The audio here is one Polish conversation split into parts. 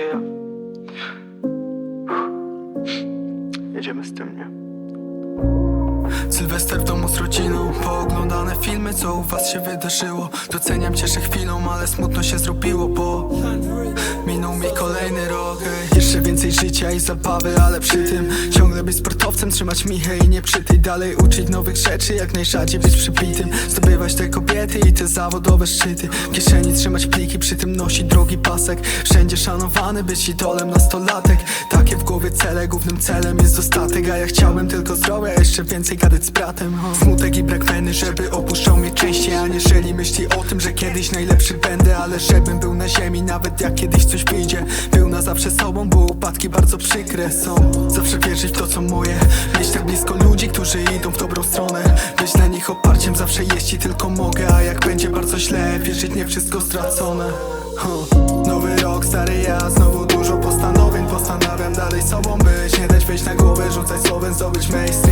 Yeah. Jedziemy z tym, nie? Sylwester w domu z rodziną. Pooglądane filmy, co u was się wydarzyło. Doceniam, cieszę chwilą, ale smutno się zrobiło, bo Minął mi kolejny rok. Jeszcze więcej życia i zabawy, ale przy tym Ciągle być sportowcem, trzymać michę i nie przytyj Dalej uczyć nowych rzeczy, jak najrzadziej być przybitym. Zdobywać te kobiety i te zawodowe szczyty. W kieszeni trzymać pliki, przy tym nosić drogi pasek. Wszędzie szanowany, być idolem nastolatek. Takie w głowie cele, głównym celem jest dostatek. A ja chciałem tylko zdrowia, jeszcze więcej gadać z bratem. Smutek i brak weny, żeby opuszczał mnie częściej Aniżeli myśli o tym, że kiedyś najlepszy będę Ale żebym był na ziemi, nawet jak kiedyś coś wyjdzie. Był na zawsze sobą, bo upadki bardzo przykre są. Zawsze wierzyć w to co moje. Mieć tak blisko ludzi, którzy idą w dobrą stronę. Być dla nich oparciem zawsze jeśli tylko mogę A jak będzie bardzo źle, wierzyć nie wszystko stracone. Nowy rok, stary ja, znowu dużo postanowień. Postanawiam dalej sobą być, nie dać wejść na głowę Rzucać słowem, zdobyć mainstream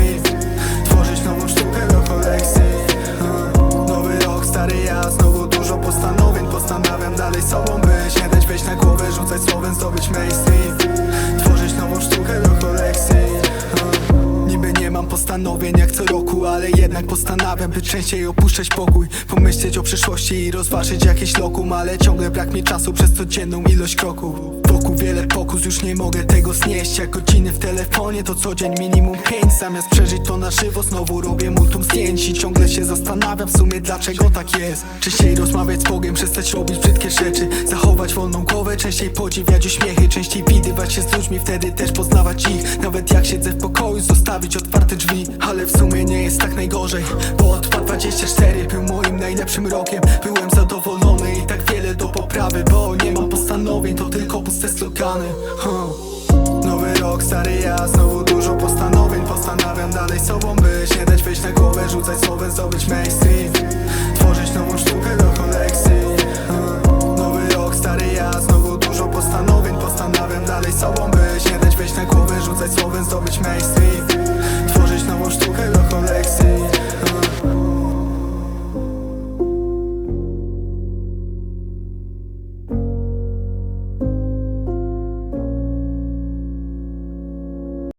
postanowień Postanawiam dalej sobą być, nie dać wejść na głowę Rzucać słowem, zdobyć mainstream. Tworzyć nową sztukę do kolekcji Huh. Niby nie mam postanowień jak co roku Ale jednak postanawiam, by częściej opuszczać pokój. Pomyśleć o przyszłości i rozważyć jakieś lokum Ale ciągle brak mi czasu przez codzienną ilość kroków Wokół wiele pokus, już nie mogę tego znieść. Jak godziny w telefonie to co dzień minimum pięć. Zamiast przeżyć to na żywo znowu robię multum zdjęć I ciągle się zastanawiam w sumie dlaczego tak jest. Częściej rozmawiać z Bogiem, przestać robić brzydkie rzeczy. Zachować wolną głowę, częściej podziwiać uśmiechy. Częściej widywać się z ludźmi, wtedy też poznawać ich. Nawet jak siedzę w pokoju, zostawić otwarte drzwi. Ale w sumie nie jest tak najgorzej Bo od 24 był moim najlepszym rokiem. Byłem zadowolony i tak wiele do poprawy Bo nie mam postanowień, to tylko puste slogany. Huh. Nowy rok, stary ja, znowu dużo postanowień. Postanawiam dalej sobą być, nie dać wejść na głowę Rzucać słowem, zdobyć mainstream. Tworzyć nową sztukę do kolekcji. Huh. Nowy rok, stary ja, znowu dużo postanowień. Postanawiam dalej sobą być, nie dać wejść na głowę Rzucać słowem, zdobyć mainstream